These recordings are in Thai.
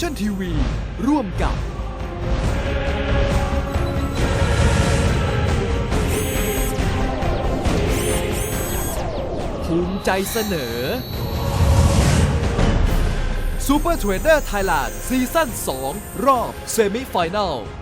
ชั่นทีวีร่วมกับ ภูมิใจเสนอซูเปอร์เทรดเดอร์ไทยแลนด์ซีซั่น2 รอบเซมิไฟแนล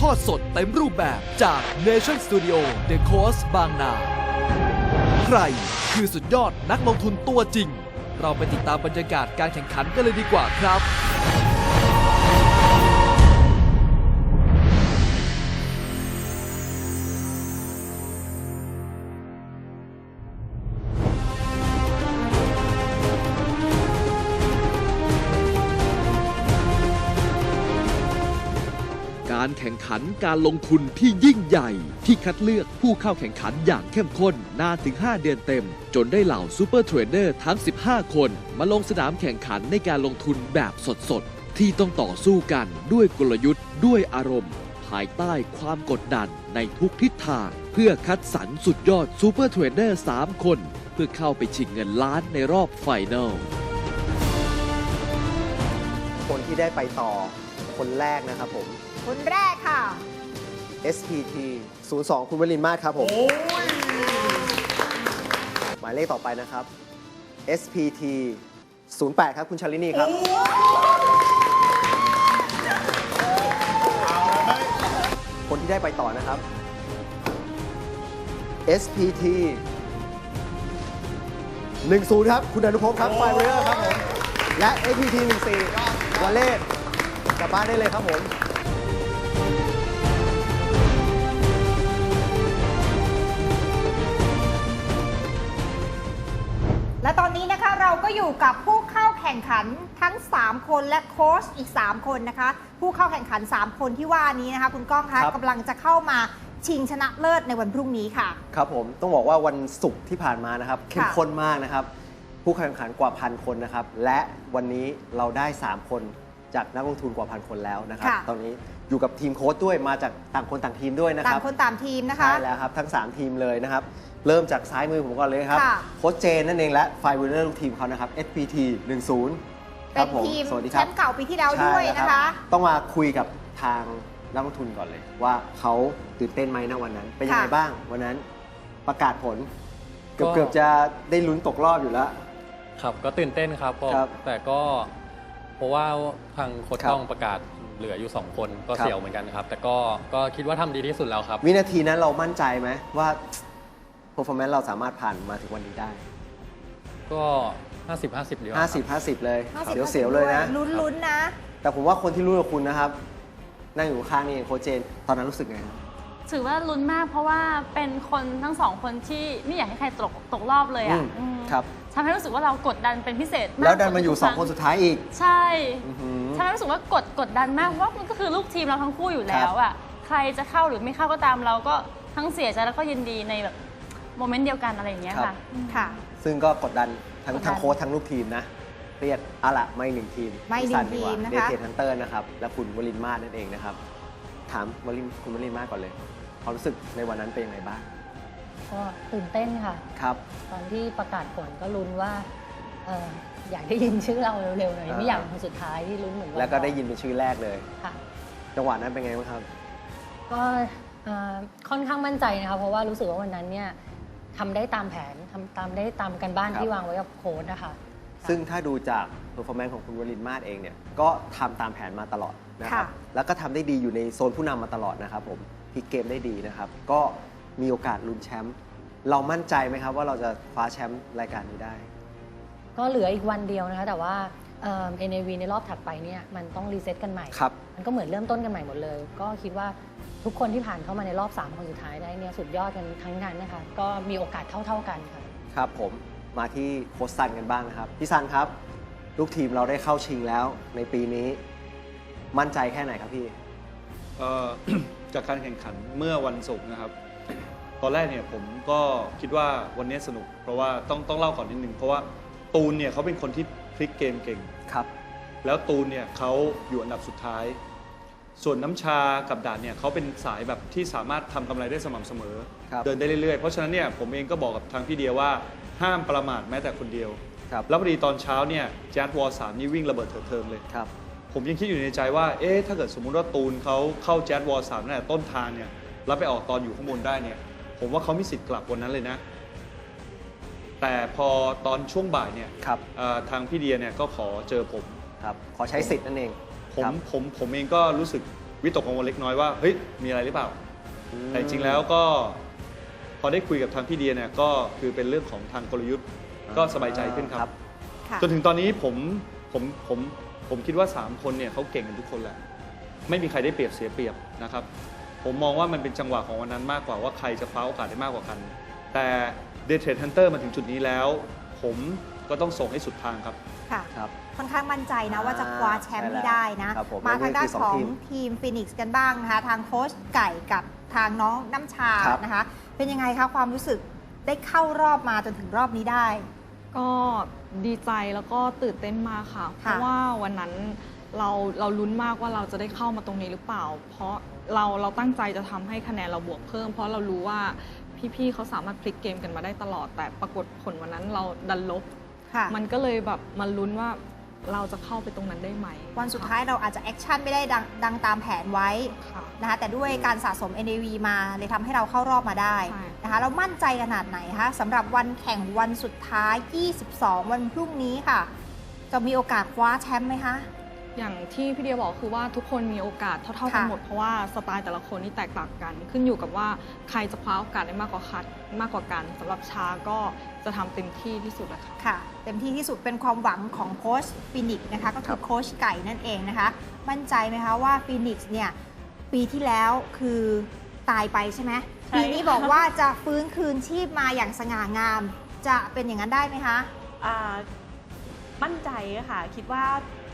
ทอดสดเต็มรูปแบบจาก Nation Studio The Coast บางนา ใครคือสุดยอดนักลงทุนตัวจริง เราไปติดตามบรรยากาศการแข่งขันกันเลยดีกว่าครับ การแข่งขันการลงทุนที่ยิ่งใหญ่ ที่คัดเลือกผู้เข้าแข่งขันอย่างเข้มข้นนานถึง 5 เดือนเต็ม จนได้เหล่าซูเปอร์เทรดเดอร์ทั้ง 15 คน มาลงสนามแข่งขันในการลงทุนแบบสดๆ ที่ต้องต่อสู้กันด้วยกลยุทธ์ ด้วยอารมณ์ ภายใต้ความกดดันในทุกทิศทาง เพื่อคัดสรรสุดยอดซูเปอร์เทรดเดอร์ 3 คน เพื่อเข้าไปชิงเงินล้านในรอบไฟแนลคนที่ได้ไปต่อคนแรกนะครับผม คนแรกค่ะ SPT 02 คุณวลินมาศครับผม หมายเลขต่อไปนะครับ SPT 08 ครับ คุณชลินีครับ คนที่ได้ไปต่อนะครับ SPT 10 ครับ คุณอนุพงศ์ครับ ไฟเรอร์ครับผม และ SPT 14วอลเล่กลับบ้านได้เลยครับผม และตอนนี้นะคะเราก็อยู่กับผู้เข้าแข่งขันทั้ง 3 คนและโค้ชอีก 3 คนนะคะ ผู้เข้าแข่งขัน 3 คนที่ว่านี้นะคะ คุณก้องคะครับ กำลังจะเข้ามาชิงชนะเลิศในวันพรุ่งนี้ค่ะ ครับผมต้องบอกว่าวันศุกร์ที่ผ่านมานะครับเข้มค่ะข้นมากนะครับ ผู้แข่งขันกว่าพันคนนะครับ และวันนี้เราได้ 3 คน จากนักลงทุนกว่าพันคนแล้วนะครับตอนนี้อยู่กับทีมโค้ชด้วยมาจากต่างคนต่างทีมด้วยนะคต่ารับงคนตามทีมนะคะ ใช่แล้วครับทั้ง 3 ทีมเลยนะครับ เริ่มจากซ้ายมือผมก่อนเลยครับค่ะ โค้ชเจนนั่นเองและไฟวินเนอร์ลูกทีมเขานะครับ SPT 10เป็นทีมสวัสดีคแชรับ มป์เก่าปีที่แล้วใช่ด้วยแล้วนะรัคะบต้องมาคุยกับทางนักลงทุนก่อนเลย ว่าเขาตื่นเต้นไหมนะวันนั้น เป็นยังไงค่ะ บ้างวันนั้นประกาศผล เกือบก็ เกือบจะได้ลุ้นตกรอบอยู่แล้ว ครับก็ตื่นเต้นครับก็ครับแต่ก็ เพราะว่าทางโค้ชครับต้องประกาศเหลืออยู่ 2 คนก็ครับเสียวเหมือนกันครับ แต่ก็ก็คิดว่าทำดีที่สุดแล้วครับ วินาทีนั้นเรามั่นใจไหมว่า performance เราสามารถผ่านมาถึงวันนี้ได้ ก็ 50 50ดีกว่าครับ50 50 เลย50เสียวๆเลยนะลุ้นๆนะ แต่ผมว่าคนที่รู้กับคุณนะครับ นั่งอยู่ข้างนี่เองโค้ชเจน ตอนนั้นรู้สึกไงครับ ถือว่าลุ้นมากเพราะว่าเป็นคนทั้งสองคนที่ไม่อยากให้ใครตกตกรอบเลยอือะมอืมครับ ทำให้รู้สึกว่าเรากดดันเป็นพิเศษกแล้วดันมาอยู่กว่2 คนสุดท้ายอีก ใช่อื้อหือ ทำให้รู้สึกว่ากดกดดันมากเพราะว่ามันก็คือลูกทีมเราทั้งคู่อยู่แล้วอะใครจะเข้าหรือไม่เข้าก็ตามเราก็ทั้งเสียใจแล้วก็ยินดีในแบบโมเมนต์เดียวกันอะไรอย่างเงี้ยครัค่ะบอืมค่ะ ซึ่งก็กดดันทั้งกดดัน ทั้งโค้ชทั้งลูกทีมนะเครียดอะละไม่หนึ่งทีมไม่หนึ่งทีมนะคะ เดเทนฮันเตอร์นะครับ และคุณวลินมาศนั่นเองนะครับ ถามวลินคุณวลินมาศก่อนเลยความรู้สึกในวันนั้นเป็นยังไงบ้างก็ตื่นเต้นค่ะ ครับ ตอนที่ประกาศผลก็ลุ้นว่าเอ่ออยากได้ยินชื่อเราเร็วๆหน่อยอ่า ไม่อยากเป็นคนสุดท้ายที่ลุ้นเหมือนนแล้วก็ได้อนยินเป็นชื่อแรกเลย ค่ะ จังหวะนั้นเป็นไงบ้างครับ ก็เอ่อค่อนข้างมั่นใจนะคะเพราะว่ารู้สึกว่าวันนั้นเนี่ยทำได้ตามแผนทำตามได้ตามกันบ้านครับ ที่วางไว้กับโค้ดนะคะ ซึ่งถ้าดูจาก performance ของคุณวลินมาศเองเนี่ยก็ทำตามแผนมาตลอดนะครับ ค่ะ แล้วก็ทำได้ดีอยู่ในโซนผู้นำมาตลอดนะครับผมพลิกเกมได้ดีนะครับ ก็มีโอกาสลุ้นแชมป์เรามั่นใจไหมครับว่าเราจะคว้าแชมป์รายการนี้ได้ ก็เหลืออีกวันเดียวนะคะ แต่ว่าเอ่อ NAV ในรอบถัดไปเนี่ยมันต้องรีเซ็ตกันใหม่ ครับ มันก็เหมือนเริ่มต้นกันใหม่หมดเลย ก็คิดว่าทุกคนที่ผ่านเข้ามาในรอบ 3 คนสุดท้ายได้เนี่ยสุดยอดกันทั้งนั้นนะคะ ก็มีโอกาสเท่าๆกันค่ะ ครับผม มาที่โค้ชซันกันบ้างนะครับ พี่ซันครับ ลูกทีมเราได้เข้าชิงแล้วในปีนี้ มั่นใจแค่ไหนครับพี่ เอ่อ จากการแข่งขันเมื่อวันศุกร์นะครับ ตอนแรกเนี่ยผมก็คิดว่าวันนี้สนุก เพราะว่าต้องต้องเล่าก่อนนิดนึงเพราะว่าตูนเนี่ยเขาเป็นคนที่พลิกเกมเก่ง ครับ แล้วตูนเนี่ยเขาอยู่อันดับสุดท้าย ส่วนน้ำชากับด่านเนี่ยเขาเป็นสายแบบที่สามารถทำกำไรได้สม่ำเสมอ ครับ เดินได้เรื่อยๆ เพราะฉะนั้นเนี่ยผมเองก็บอกกับทางพี่เดียว่า ห้ามประมาทแม้แต่คนเดียว ครับ แล้วพอดีตอนเช้าเนี่ยแจ๊ดวอลสามนี่วิ่งระเบิดเถิดเทิงเลย ครับ ผมยังคิดอยู่ในใจว่า เอ๊ะ ถ้าเกิดสมมุติว่าตูนเขาเข้าแจ๊ดวอลสามตั้งแต่ต้นทางเนี่ย แล้วไปออกตอนอยู่ข้างบนได้เนี่ย ผมว่าเขามีสิทธิ์กลับวันนั้นเลยนะ แต่พอตอนช่วงบ่ายเนี่ยครับ เอ่อทางพี่เดียเนี่ยก็ขอเจอผม ครับ ขอใช้สิทธิ์นั่นเองผมครับ ผมผมเองก็รู้สึกวิตกกังวลเล็กน้อยว่า เฮ้ย มีอะไรหรือเปล่าอืมแต่จริงๆแล้วก็ พอได้คุยกับทางพี่เดียเนี่ยก็คือเป็นเรื่องของทางกลยุทธ์ก็สบายใจขึ้นครับ ค่ะจนถึงตอนนี้ผมผมผมผมคิดว่า 3 คนเนี่ยเขาเก่งกันทุกคนแหละ ไม่มีใครได้เปรียบเสียเปรียบนะครับ ผมมองว่ามันเป็นจังหวะของวันนั้นมากกว่าว่าใครจะคว้าโอกาสได้มากกว่ากัน แต่เด t เทรดฮันเตอร์มาถึงจุดนี้แล้ว ผมก็ต้องส่งให้สุดทางครับ ค่ะ ครับ ค่อนข้างมั่นใจนะอ่าว่าจะคว้าแชมป์ให้ได้นะ ครับผมมาทางด้านนี่คือสขององทีมทีมฟินิกส์กันบ้างนะคะ ทางโค้ชไก่กับ ทางน้องน้ำชาครับ นะคะ เป็นยังไงคะความรู้สึกได้เข้ารอบมาจนถึงรอบนี้ได้ ก็ดีใจแล้วก็ตื่นเต้นมากค่ะ เพค่ะ ราะว่าวันนั้นเราเราลุ้นมากว่าเราจะได้เข้ามาตรงนี้หรือเปล่า เพราะเราเราตั้งใจจะทำให้คะแนนเราบวกเพิ่ม เพราะเรารู้ว่าพี่ๆเขาสามารถพลิกเกมกันมาได้ตลอด แต่ปรากฏผลวันนั้นเราดันลบ ค่ะ มันก็เลยแบบมาลุ้นว่า เราจะเข้าไปตรงนั้นได้ไหมวันสุดท้ายเราอาจจะแอคชั่นไม่ได้ดังดังตามแผนไว้ค่ะ นะคะแต่ด้วยการสะสม NAV มาเลยทำให้เราเข้ารอบมาได้ใช่ นะคะเรามั่นใจขนาดไหนคะสำหรับวันแข่งวันสุดท้าย 22 วันพรุ่งนี้ค่ะ จะมีโอกาสคว้าแชมป์ไหมคะ อย่างที่พี่เดียบอกคือว่าทุกคนมีโอกาสเท่าๆกันค่ะหมด เพราะว่าสไตล์แต่ละคนนี่แตกต่างกัน ขึ้นอยู่กับว่าใครจะคว้าโอกาสได้มากกว่าคัดมากกว่ากันสำหรับชาก็จะทำเต็มที่ที่สุดเลยค่ะค่ะ เต็มที่ที่สุดเป็นความหวังของโค้ชฟินิกส์นะคะ ก็คือโค้ชไก่นั่นเองนะคะ มั่นใจไหมคะว่าฟินิกส์เนี่ยปีที่แล้วคือตายไปใช่ไหมใช่ปีนี้บอกว่าจะฟื้นคืนชีพมาอย่างสง่างาม จะเป็นอย่างนั้นได้ไหมคะอ่ามั่นใจค่ะ คิดว่า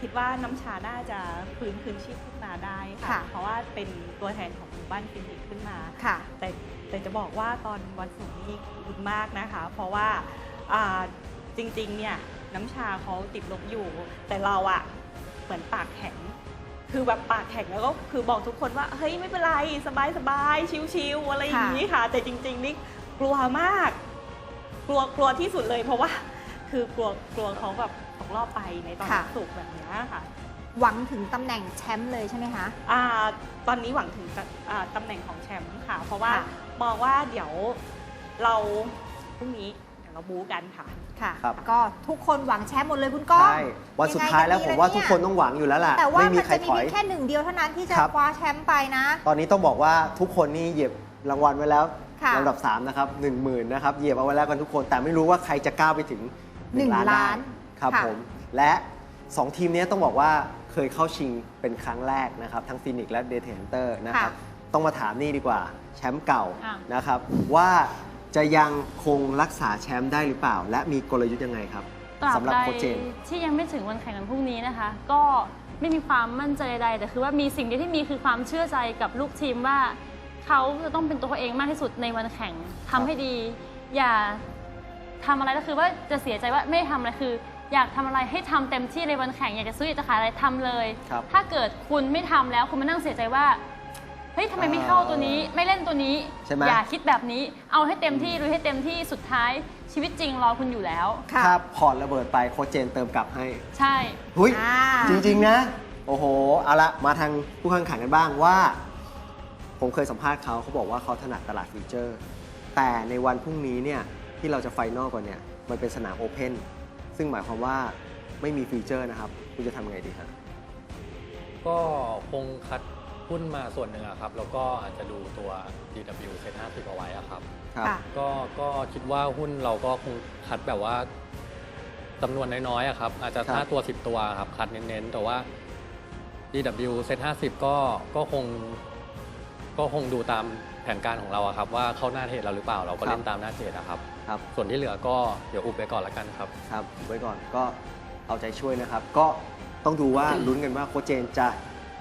คิดว่าน้ำชาน่าจะฟื้นคืนชีพขึ้นมาได้ค่ะ ค่ะ เพราะว่าเป็นตัวแทนของหมู่บ้านฟินิกส์ขึ้นมา ค่ะ แต่แต่จะบอกว่าตอนวันศุกร์นี่ลุ้นมากนะคะ เพราะว่าอ่าจริงๆเนี่ยน้ำชาเขาติดลบอยู่ แต่เราอะเหมือนปากแข็ง คือแบบปากแข็งแล้วก็คือบอกทุกคนว่าเฮ้ยไม่เป็นไรสบายสบายๆชิวๆอะไรอย่างนี้ค่ะ แต่จริงๆนี่กลัวมาก กลัวกลัวที่สุดเลย เพราะว่า คือกลัวกลัวเขาแบบ ตกรอบไปในตอนค่ะวันศุกร์แบบเนี้ยค่ะหวังถึงตำแหน่งแชมป์เลยใช่ไหมคะอ่าตอนนี้หวังถึงตอ่าตำแหน่งของแชมป์ค่ะ เพราะว่าค่ะ มองว่าเดี๋ยวเราพรุ่งนี้เดี๋ยวเราบู๊กันค่ะ ค่ะ ครับ ก็ทุกคนหวังแชมป์หมดเลยคุณก้องใช่วันสุดท้ายแล้วผมว่าทุกคนต้องหวังอยู่แล้วล่ะ แต่ว่าไม่มีมันใครจะมีถอยเพียงแค่หนึ่งเดียวเท่านั้นที่จะครับ คว้าแชมป์ไปนะ ตอนนี้ต้องบอกว่าทุกคนนี่เหยียบรางวัลไว้แล้วค่ะ ลำดับ 3 นะครับ 1 0,000 นะครับ เหยียบเอาไว้แล้วกันทุกคน แต่ไม่รู้ว่าใครจะก้าวไปถึงหนึ่ง1ล้านได้ล้าน ครับค่ะ ผมและ2ทีมนี้ต้องบอกว่าเคยเข้าชิงเป็นครั้งแรกนะครับ ทั้งฟินิกและเดเทนเตอร์นะครับ ต้องมาถามนี่ดีกว่าแชมป์เก่าค่ะ นะครับ ว่าจะยังคงรักษาแชมป์ได้หรือเปล่า และมีกลยุทธ์ยังไงครับตราบสำหรับใดโค้ชเจน ที่ยังไม่ถึงวันแข่งกันพรุ่งนี้นะคะ ก็ไม่มีความมั่นใจใดๆแต่คือว่ามีสิ่งเดียวที่มีคือความเชื่อใจกับลูกทีมว่าเขาจะต้องเป็นตัวเขาเองมากที่สุดในวันแข่งทำให้ดี อย่าทำอะไรก็คือว่าจะเสียใจว่าไม่ทำอะไรคือ อยากทำอะไรให้ทำเต็มที่ในวันแข่งอยากจะซื้ออยากจะขายอะไรทำเลย ครับถ้าเกิดคุณไม่ทำแล้วคุณมานั่งเสียใจว่าเฮ้ยทำไมไม่เข้าตัวนี้ ไม่เล่นตัวนี้ ใช่ไหม อย่าคิดแบบนี้ เอาให้เต็มที่ลุยให้เต็มที่สุดท้ายชีวิตจริงรอคุณอยู่แล้ว ค่ะ ถ้าพอร์ตระเบิดไปโค้ชเจนเติมกลับให้ ใช่ หุยอ่า จริง ๆ นะ โอ้โห เอาละมาทางผู้แข่งขันกันบ้างว่า ผมเคยสัมภาษณ์เขาเขาบอกว่าเขาถนัดตลาดฟิวเจอร์ แต่ในวันพรุ่งนี้เนี่ย ที่เราจะไฟนอลก่อนเนี่ย มันเป็นสนามโอเพน ซึ่งหมายความว่าไม่มีฟิวเจอร์นะครับ คุณจะทำไงดีครับ ก็คงคัดหุ้นมาส่วนหนึ่งอะครับ แล้วก็อาจจะดูตัว DW เซ็ต50เอาไว้อะครับ ครับ ค่ะ ก็ก็คิดว่าหุ้นเราก็คงคัดแบบว่าจำนวนน้อยๆอะครับ อาจจะครับห้าตัว 10 ตัวครับ คัดเน้นๆ แต่ว่า DW เซ็ต50ก็ก็คงก็คงดูตาม แผนการของเราอะครับว่าเข้าหน้าเทรดเราหรือเปล่าเราก็เล่นตามหน้าเทรดอะครับ ครับ ส่วนที่เหลือก็เดี๋ยวอุบไปก่อนละกันครับ ครับไว้ก่อนก็เอาใจช่วยนะครับ ก็ต้องดูว่าลุ้นกันว่าโค้ชเจนจะ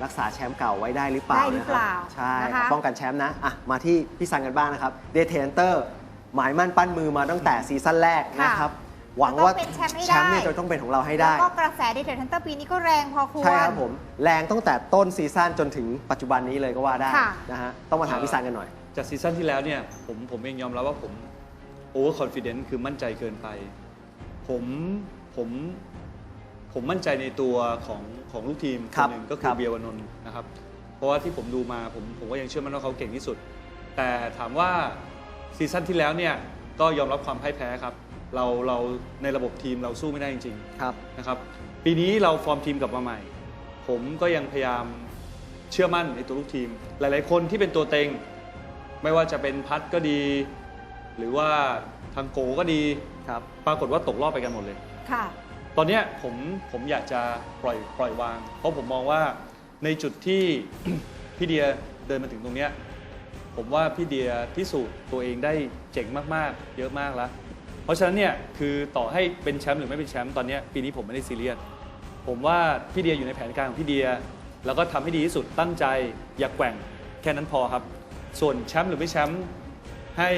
รักษาแชมป์เก่าไว้ได้หรือเปล่าได้หรือนะคเปรับล่าใช่นะคะครับป้องกันแชมป์นะอะมาที่พี่ซันกันบ้างนะครับเดเทนเตอร์หมายมั่นปั้นมือมาตั้งแต่ซีซั่นแรกนะครับ หวังว่าต้องเป็นแชมป์ให้แชมป์เนี่ยได้จะต้องเป็นของเราให้แล้ได้วก็กระแสดีเทรดฮันเตอร์ปีนี้ก็แรงพอควร ใช่ครับผม แรงตั้งแต่ต้นซีซั่นจนถึงปัจจุบันนี้เลยก็ว่าได้ค่ะนะฮะ ต้องมาถามพี่ซันกันหน่อย จากซีซั่นที่แล้วเนี่ยผมผมเองยอมรับว่าผมโอเวอร์คอนฟ dence คือมั่นใจเกินไป ผมผมผมมั่นใจในตัวของของลูกทีมคครันบหนึ่งก็คคืรัอบเบียร์วานนท์นะครับ เพราะว่าที่ผมดูมาผมผมก็ยังเชื่อมั่นว่าเขาเก่งที่สุด แต่ถามว่าซีซั่นที่แล้วเนี่ยก็ยอมรับความพ่ายแพ้ครับ เราเราในระบบทีมเราสู้ไม่ได้จริงๆครับนะครับ ปีนี้เราฟอร์มทีมกลับมาใหม่ ผมก็ยังพยายามเชื่อมั่นในตัวลูกทีม หลาย ๆ คนที่เป็นตัวเต็ง ไม่ว่าจะเป็นพัดก็ดี หรือว่าทางโกก็ดีครับ ปรากฏว่าตกรอบไปกันหมดเลย ค่ะ ตอนเนี้ยผมผมอยากจะปล่อยปล่อยวาง เพราะผมมองว่าในจุดที่ พี่เดียเดินมาถึงตรงเนี้ยผมว่าพี่เดียพิสูจน์ตัวเองได้เจ๋งมากๆ เยอะมากแล้ว เพราะฉะนั้นเนี่ยคือต่อให้เป็นแชมป์หรือไม่เป็นแชมป์ตอนเนี้ยปีนี้ผมไม่ได้ซีเรียสผมว่าพี่เดียอยู่ในแผนการของพี่เดีย แล้วก็ทำให้ดีที่สุดตั้งใจอย่าแกว่งแค่นั้นพอครับ ส่วนแชมป์หรือไม่แชมป์ให้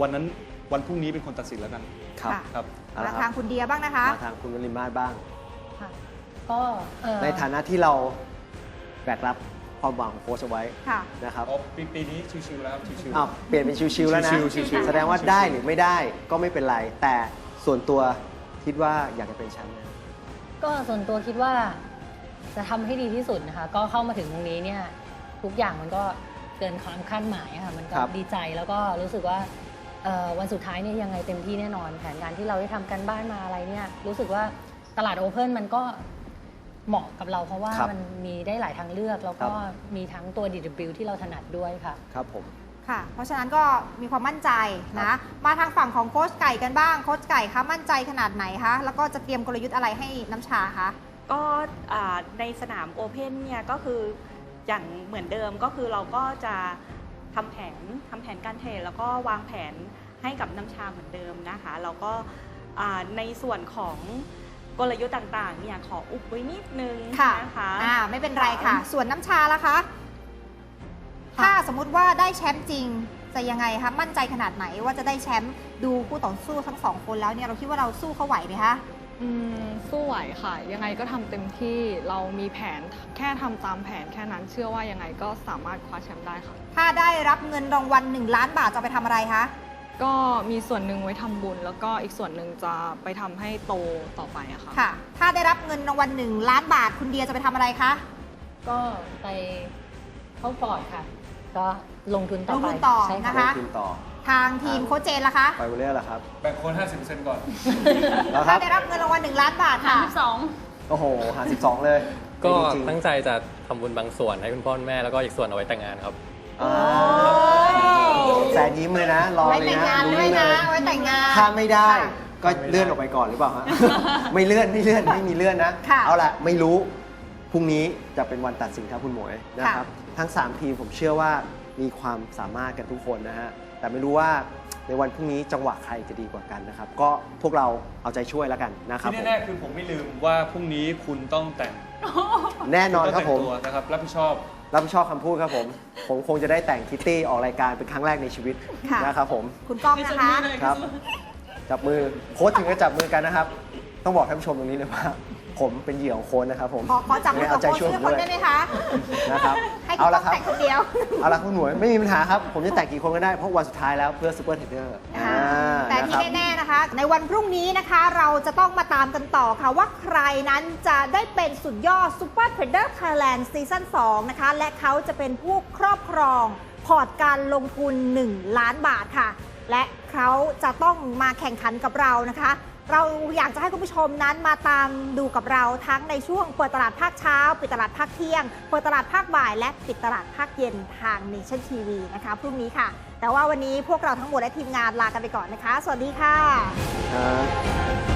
วันนั้นวันพรุ่งนี้เป็นคนตัดสินแล้วกันครับค่ะครับเอามาละคทารังบคุณเดียบ้างนะคะมาทางคุณวลินมาศบ้างค่ะก็เอ่อในฐานะที่เราแบกรับ ความหวังของโค้ชเอาไว้ค่ะ นะครับอ๋อปีปีนี้ชิวๆแล้วครับชิวๆอ้าวเปลี่ยนเป็นชิวๆแล้วนะ ชิวๆชิวๆแสดงว่าได้หรือไม่ได้ก็ไม่เป็นไร แต่ส่วนตัวคิดว่าอยากจะเป็นแชมป์ไหมก็ส่วนตัวคิดว่าจะทำให้ดีที่สุดนะคะ ก็เข้ามาถึงตรงนี้เนี่ยทุกอย่างมันก็เกินความคาดหมายอะค่ะมันก็ครับ ดีใจแล้วก็รู้สึกว่าเอ่อวันสุดท้ายเนี่ยยังไงเต็มที่แน่นอน แผนการที่เราได้ทำกันบ้านมาอะไรเนี่ยรู้สึกว่าตลาดโอเพนมันก็ เหมาะกับเราเพราะว่าครับมันมีได้หลายทางเลือก แล้วก็มีทั้งตัว DW ที่เราถนัดด้วยค่ะ ครับผม ค่ะ เพราะฉะนั้นก็มีความมั่นใจนะ มาทางฝั่งของโค้ชไก่กันบ้าง โค้ชไก่คะมั่นใจขนาดไหนคะ แล้วก็จะเตรียมกลยุทธ์อะไรให้น้ำชาคะ ก็อ่าในสนามโอเพนเนี่ยก็คืออย่างเหมือนเดิมก็คือเราก็จะทำแผนทำแผนการเทรดแล้วก็วางแผนให้กับน้ำชาเหมือนเดิมนะคะแล้วก็อ่าในส่วนของ กลยุทธ์ต่างๆเนี่ยขออุบไว้นิดนึงค่ะนะคะอ่าไม่เป็นไรค่ะ ส่วนน้ำชาล่ะคะ ถ้าสมมุติว่าได้แชมป์จริงจะยังไงคะมั่นใจขนาดไหนว่าจะได้แชมป์ดูคู่ต่อสู้ทั้งสองคนแล้วเนี่ยเราคิดว่าเราสู้เขาไหวไหมคะอืมสู้ไหวค่ะ ยังไงก็ทำเต็มที่เรามีแผนแค่ทำตามแผนแค่นั้นเชื่อว่ายังไงก็สามารถคว้าแชมป์ได้ค่ะ ถ้าได้รับเงินรางวัล1ล้านบาทจะเอาไปทำอะไรคะ ก็มีส่วนหนึ่งไว้ทำบุญ แล้วก็อีกส่วนหนึ่งจะไปทำให้โตต่อไปอะค่ะ ค่ะ ถ้าได้รับเงินรางวัล1ล้านบาทคุณเดียจะไปทำอะไรคะ ก็ไปเข้าปอดค่ะ ก็ลงทุนต่อลงไปทุนต่อใช่นะค่ะคะทีมต่อ ทางทีมโค้ชเจนล่ะคะ ไปวอลเลย์เหรอครับ แบ่งคน 50%ก่อน แล้วครัถ้าบได้รับเงินรางวัล1ล้านบาทสามค่ะสิบสองโอ้โห หา 12 เลยก็จริงๆตั้งใจจะทำบุญบางส่วนให้คุณพ่อคุณแม่แล้วก็อีกส่วนเอาไว้แต่งงานครับ อ่า แสนยิ้มเลยนะรอไว้เลยแต่งนะงานลุ้ด้วยเลนะ ไว้แต่งงาน ถ้าไม่ได้ค่ะก็เลื่อนออกไปก่อนหรือเปล่าฮะ ไม่เลื่อนไม่เลื่อนไม่มีเลื่อนนะ ค่ะเอาละไม่รู้พรุ่งนี้จะเป็นวันตัดสินครับคุณหมวยนะครับ ทั้ง 3 ทีมผมเชื่อว่ามีความสามารถกันทุกคนนะฮะ แต่ไม่รู้ว่าในวันพรุ่งนี้จังหวะใครจะดีกว่ากันนะครับ ก็พวกเราเอาใจช่วยแล้วกันนะครับที่ผมแน่ๆคือผมไม่ลืมว่าพรุ่งนี้คุณต้องแต่งแน่นอนครับณผต้งมแต่งตัวนะครับรับผิดชอบ รับผิดชอบคำพูดครับผม ผมคงจะได้แต่งคิตตี้ออกรายการเป็นครั้งแรกในชีวิตค่ะ นะครับผม คุณก้องนะคะ ครับ จับมือโค้ชถึงจะจับมือกันนะครับ ต้องบอกท่านผู้ชมตรงนี้เลยว่า ผมเป็นเหยื่อของโค้ชนะครับ ผมขอขอจับมือกับเอาใจโค้ชช่วยชื่ผอมคนด้วได้ยไหมคะ นะครับให้คุเอาณก้ละองครับ แต่งคนเดียว เอาละคุณหมวยไม่มีปัญหาครับ ผมจะแต่งกี่คนก็ได้เพราะวันสุดท้ายแล้วเพื่อซูเปอร์เทรดเดอร์ค่ะ แต่ที่แน่ๆนะคะ ในวันพรุ่งนี้นะคะเราจะต้องมาตามกันต่อค่ะ ว่าใครนั้นจะได้เป็นสุดยอด Super Trader Thailand ซีซั่น2นะคะ และเขาจะเป็นผู้ครอบครองพอร์ตการลงทุน 1 ล้านบาทค่ะ และเขาจะต้องมาแข่งขันกับเรานะคะ เราอยากจะให้คุณผู้ชมนั้นมาตามดูกับเราทั้งในช่วงเปิดตลาดภาคเช้า ปิดตลาดภาคเที่ยง เปิดตลาดภาคบ่าย และปิดตลาดภาคเย็นทาง Nation TV นะคะ พรุ่งนี้ค่ะ แต่ว่าวันนี้พวกเราทั้งหมดและทีมงานลากันไปก่อนนะคะ สวัสดีค่ะครับ